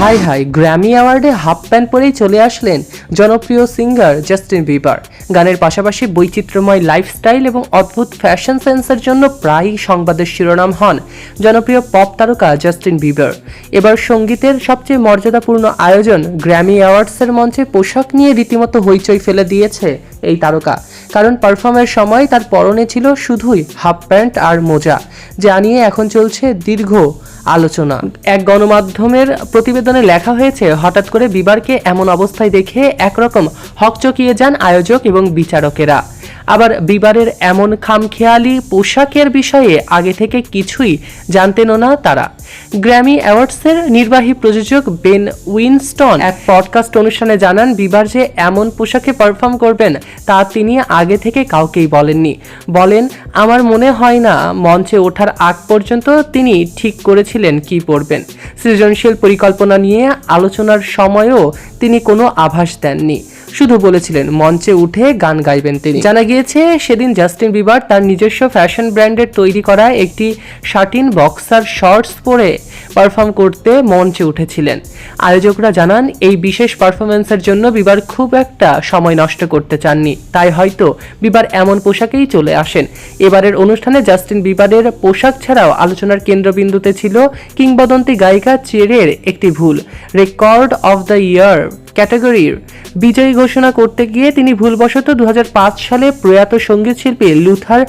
High high Grammy অ্যাওয়ার্ডে half pant পরেই চলে আসলেন জনপ্রিয় সিঙ্গার জাস্টিন বিবার গানের পাশাপাশি বৈচিত্র্যময় লাইফস্টাইল এবং অদ্ভুত ফ্যাশন সেন্সের জন্য প্রায়ই সংবাদের শিরোনাম হন জনপ্রিয় পপ তারকা জাস্টিন বিবার এবার সঙ্গীতের সবচেয়ে মর্যাদাপূর্ণ আয়োজন গ্র্যামি অ্যাওয়ার্ডসের মঞ্চে পোশাক নিয়ে রীতিমতো হইচই ফেলে দিয়েছে এই তারকা। কারণ পারফর্মের সময় তার পরনে ছিল শুধুই হাফ প্যান্ট আর মোজা, যা নিয়ে এখন চলছে দীর্ঘ আলোচনা। এক গণমাধ্যমের প্রতিবেদনে লেখা হয়েছে, হঠাৎ করে বিবারকে এমন অবস্থায় দেখে একরকম হকচকিয়ে যান আয়োজক এবং বিচারকেরা। আবার বিবারের এমন খামখেয়ালি পোশাকের বিষয়ে আগে থেকে কিছুই জানতেনও না তারা। গ্র্যামি অ্যাওয়ার্ডসের নির্বাহী প্রযোজক বেন উইনস্টন এক পডকাস্ট অনুষ্ঠানে জানান, বিবার যে এমন পোশাকে পারফর্ম করবেন তা তিনি আগে থেকে কাউকেই বলেননি। বলেন, আমার মনে হয় না, মঞ্চে ওঠার আগ পর্যন্ত তিনি ঠিক করেছিলেন কি পরবেন। সৃজনশীল পরিকল্পনা নিয়ে আলোচনার সময়ও তিনি কোনো আভাস দেননি। শুধু বলেছিলেন, মঞ্চে উঠে গান গাইবেন তিনি। জানা গিয়েছে, সেদিন জাস্টিন বিবার তার নিজস্ব ফ্যাশন ব্র্যান্ডের তৈরি করা একটি শার্টিন বক্সার শর্টস পরে পারফর্ম করতে মঞ্চে উঠেছিলেন। আয়োজকরা জানান, এই বিশেষ পারফরমেন্সের জন্য বিবার খুব একটা সময় নষ্ট করতে চাননি। তাই হয়তো বিবার এমন পোশাকেই চলে আসেন। এবারের অনুষ্ঠানে জাস্টিন বিবারের পোশাক ছাড়াও আলোচনার কেন্দ্রবিন্দুতে ছিল কিংবদন্তি গায়িকা চেরের একটি ভুল, রেকর্ড অফ দ্য ইয়ার। ক্যাটাগরির। বিজয়ী ঘোষণা করতে গিয়ে তিনি ভুলবশত দু হাজার পাঁচ সালে প্রয়াত সংগীত শিল্পী লুথার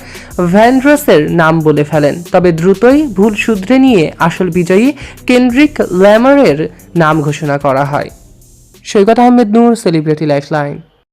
ভ্যান্ড্রাসের নাম বলে ফেলেন। তবে দ্রুতই ভুল শুধরে নিয়ে আসল বিজয়ী কেন্দ্রিক ল্যামারের নাম ঘোষণা করা হয়। Saikat Ahmed Noor, celebrity lifeline.